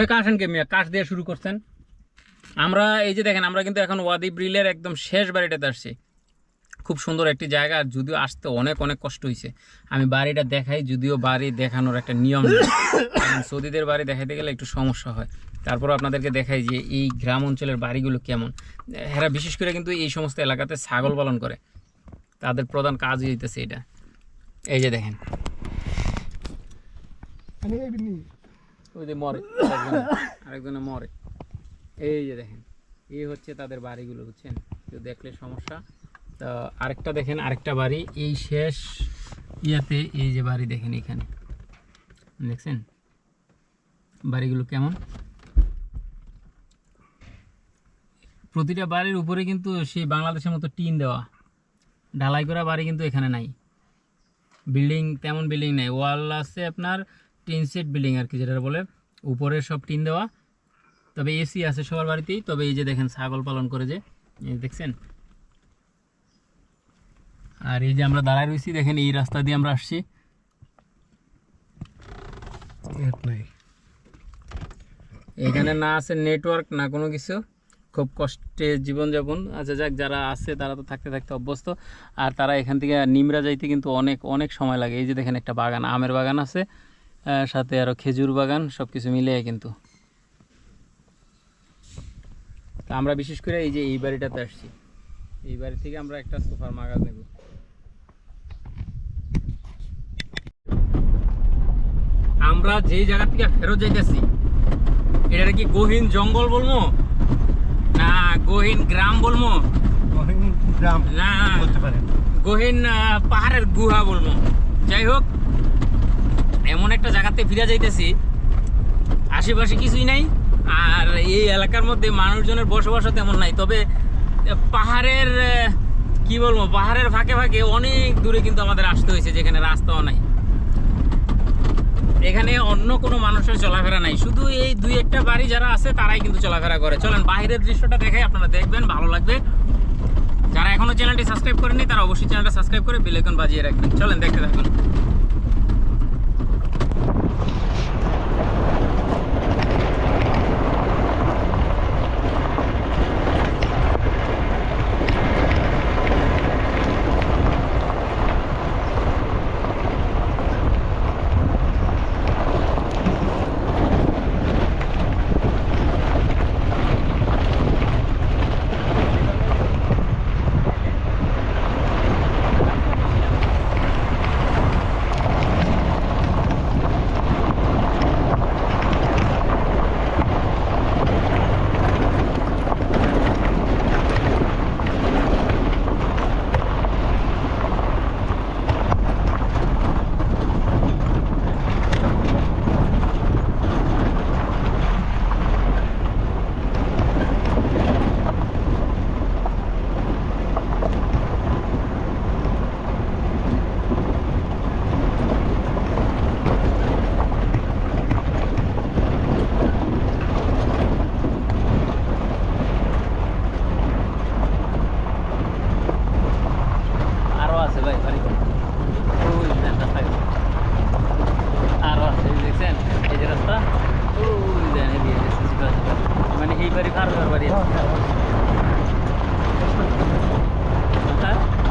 এ কাশেন কে মিয়া, কাশ দিয়ে শুরু করছেন। আমরা এই যে দেখেন, আমরা কিন্তু এখন ওয়াদি ব্রিলের একদম শেষ বাড়িটাতে আসছি। খুব সুন্দর একটি জায়গা, আর যদিও আসতে অনেক অনেক কষ্ট হয়েছে আমি বাড়িটা দেখাই, যদিও বাড়ি দেখানোর একটা নিয়ম নেই। সৌদিদের বাড়ি দেখাইতে গেলে একটু সমস্যা হয়। তারপর আপনাদেরকে দেখাই যে এই গ্রাম অঞ্চলের বাড়িগুলো কেমন। এরা বিশেষ করে কিন্তু এই সমস্ত এলাকাতে ছাগল পালন করে। তাদের প্রধান কাজই হইতেছে এটা। এই যে দেখেন। এই ওই মরে আরেকজনে মরে। এই যে দেখেন, এই হচ্ছে তাদের বাড়িগুলো, বুঝছেন? কেউ দেখলে সমস্যা। তা আরেকটা দেখেন, আরেকটা বাড়ি। এই শেষ ইয়াতে এই যে বাড়ি দেখেন এখানে। দেখছেন? বাড়িগুলো কেমন? প্রতিটা বাড়ির উপরে কিন্তু সেই বাংলাদেশের মতো টিন দেওয়া। ঢালাই করা বাড়ি কিন্তু এখানে নাই। বিল্ডিং, তেমন বিল্ডিং নেই। ওয়াল আছে আপনার টিন সেট বিল্ডিং আর কি যেটা বলে উপরে সব টিন দেওয়া। তবে এসি আছে সবার বাড়িতেই তবে এই যে দেখেন ছাগল পালন করে যে দেখছেন? আর এই যে আমরা দাঁড়ায় রয়েছি দেখেন এই রাস্তা দিয়ে আমরা আসছি। এখানে না আছে নেটওয়ার্ক না কোনো কিছু। খুব কষ্টে জীবনযাপন। আচ্ছা যাক যারা আছে তারা তো থাকতে থাকতে অভ্যস্ত। আর তারা এখান থেকে নিমরা যাইতে কিন্তু অনেক অনেক সময় লাগে। এই যে দেখেন একটা বাগান আমের বাগান আছে। সাথে আরও খেজুর বাগান সব কিছু মিলিয়ে কিন্তু। আমরা বিশেষ করে এই যে এই বাড়িটাতে আসছি। এই বাড়ি থেকে আমরা একটা সোফার মাগাজ নেব। আমরা যেই জায়গা থেকে ফেরত যাইতেছি এটা কি গহীন জঙ্গল বলব না গহীন গ্রাম বলব গহীন গ্রাম না। গহীন পাহাড়ের গুহা বলব যাই হোক এমন একটা জায়গাতে ফিরে যাইতেছি, আশেপাশে কিছুই নাই, আর এই এলাকার মধ্যে মানুষজনের বসবাসও তেমন নাই। তবে পাহাড়ের কি বলব, পাহাড়ের ফাঁকে ফাঁকে অনেক দূরে কিন্তু আমাদের আসতে হয়েছে, যেখানে রাস্তাও নাই। এখানে অন্য কোনো মানুষের চলাফেরা নাই। শুধু এই দুই একটা বাড়ি যারা আছে, তারাই কিন্তু চলাফেরা করে। চলেন, বাইরের দৃশ্যটা দেখাই, আপনারা দেখবেন, ভালো লাগবে। যারা এখনও চ্যানেলটি সাবস্ক্রাইব করেনি তারা অবশ্যই চ্যানেলটা সাবস্ক্রাইব করে বেল বাজিয়ে রাখবেন। চলেন, দেখতে থাকুন। রাস্তা মানে এইবারে কারবার বাড়ি রাস্তা